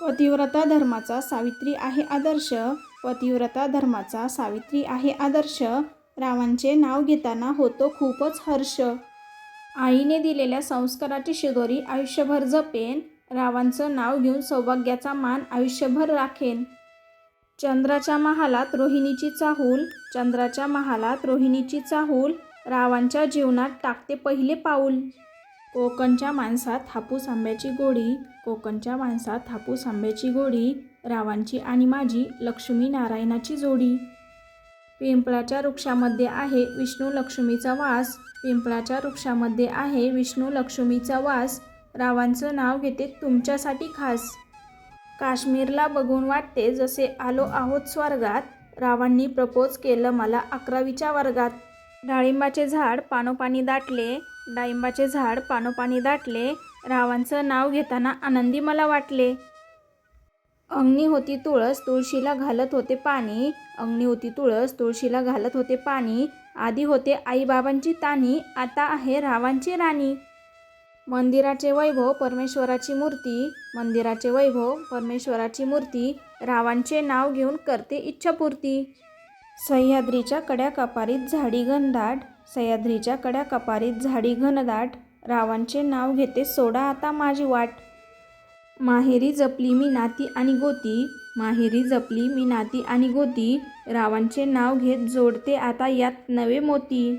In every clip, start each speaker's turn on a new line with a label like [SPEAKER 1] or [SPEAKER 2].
[SPEAKER 1] पतिव्रता धर्माचा सावित्री आहे आदर्श. पतिव्रता धर्माचा सावित्री आहे आदर्श. रावांचे नाव घेताना होतो खूपच हर्ष. आईने दिलेल्या संस्काराची शिदोरी आयुष्यभर जपेन. रावांचं नाव घेऊन सौभाग्याचा मान आयुष्यभर राखेन. चंद्राच्या महालात रोहिणीची चाहूल. चंद्राच्या महालात रोहिणीची चाहूल. रावांच्या जीवनात टाकते पहिले पाऊल. कोकणच्या माणसात हापूस आंब्याची गोडी कोकणच्या माणसात हापूस आंब्याची गोडी रावांची आणि माझी लक्ष्मी नारायणाची जोडी. पिंपळाच्या वृक्षामध्ये आहे विष्णू लक्ष्मीचा वास. पिंपळाच्या वृक्षामध्ये आहे विष्णू लक्ष्मीचा वास. रावांचं नाव घेते तुमच्यासाठी खास. काश्मीरला बघून वाटते जसे आलो आहोत स्वर्गात. रावांनी प्रपोज केलं मला अकरावीच्या वर्गात. डाळिंबाचे झाड पानोपानी दाटले. डाळिंबाचे झाड पानोपानी दाटले रावांचं नाव घेताना आनंदी मला वाटले. अंगणी होती तुळस तुळशीला घालत होते पाणी. अंगणी होती तुळस तुळशीला घालत होते पाणी. आधी होते आईबाबांची तानी आता आहे रावांची राणी. मंदिराचे वैभव परमेश्वराची मूर्ती. मंदिराचे वैभव परमेश्वराची मूर्ती रावांचे नाव घेऊन करते इच्छापूर्ती. सह्याद्रीच्या कड्या कपारीत झाडी घनदाट सह्याद्रीच्या कड्या कपारीत झाडी घनदाट रावांचे नाव घेते सोडा आता माझी वाट. माहेरी जपली मी नाती आणि गोती माहेरी जपली मी नाती आणि गोती रावांचे नाव घेत जोडते आता यात नवे मोती.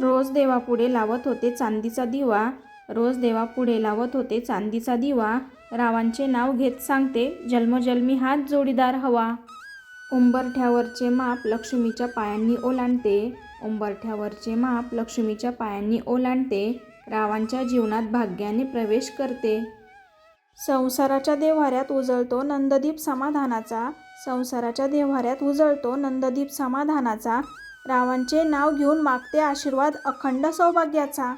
[SPEAKER 1] रोज देवापुढे लावत होते चांदीचा दिवा रोज देवापुढे लावत होते चांदीचा दिवा रावांचे नाव घेत सांगते जन्मजन्मी हात जोडीदार हवा. उंबरठ्यावरचे माप लक्ष्मीच्या पायांनी ओलांडते उंबरठ्यावरचे माप लक्ष्मीच्या पायांनी ओलांडते रावांच्या जीवनात भाग्याने प्रवेश करते. संसाराच्या देव्हाऱ्यात उजळतो नंददीप समाधानाचा संसाराच्या देव्हाऱ्यात उजळतो नंददीप समाधानाचा रावांचे नाव घेऊन मागते आशीर्वाद अखंड सौभाग्याचा.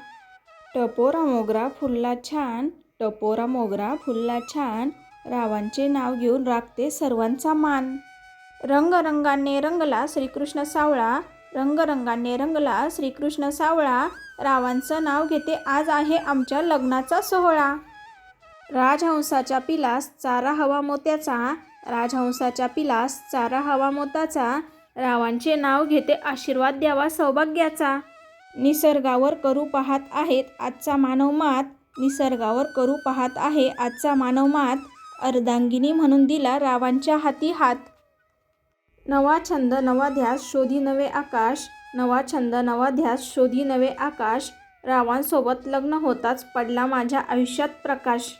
[SPEAKER 1] टपोरा मोगरा फुलला छान टपोरा मोगरा फुलला छान रावांचे नाव घेऊन राखते सर्वांचा मान. रंगरंगाने रंगला श्रीकृष्ण सावळा रंगरंगाने रंगला. श्रीकृष्ण सावळा रावांचं नाव घेते आज आहे आमच्या लग्नाचा सोहळा. राजहंसाच्या पिलास चारा हवा मोत्याचा राजहंसाच्या पिलास चारा हवा मोत्याचा रावांचे नाव घेते आशीर्वाद द्यावा सौभाग्याचा. निसर्गावर करू पाहत आहेत आजचा मानव मात. निसर्गावर करू पाहत आहे आजचा मानव मात. अर्धांगिनी म्हणून दिला रावांच्या हाती हात. नवा छंद नवा ध्यास शोधी नवे आकाश नवा छंद नवा ध्यास शोधी नवे आकाश रावांसोबत लग्न होताच पडला माझ्या आयुष्यात प्रकाश.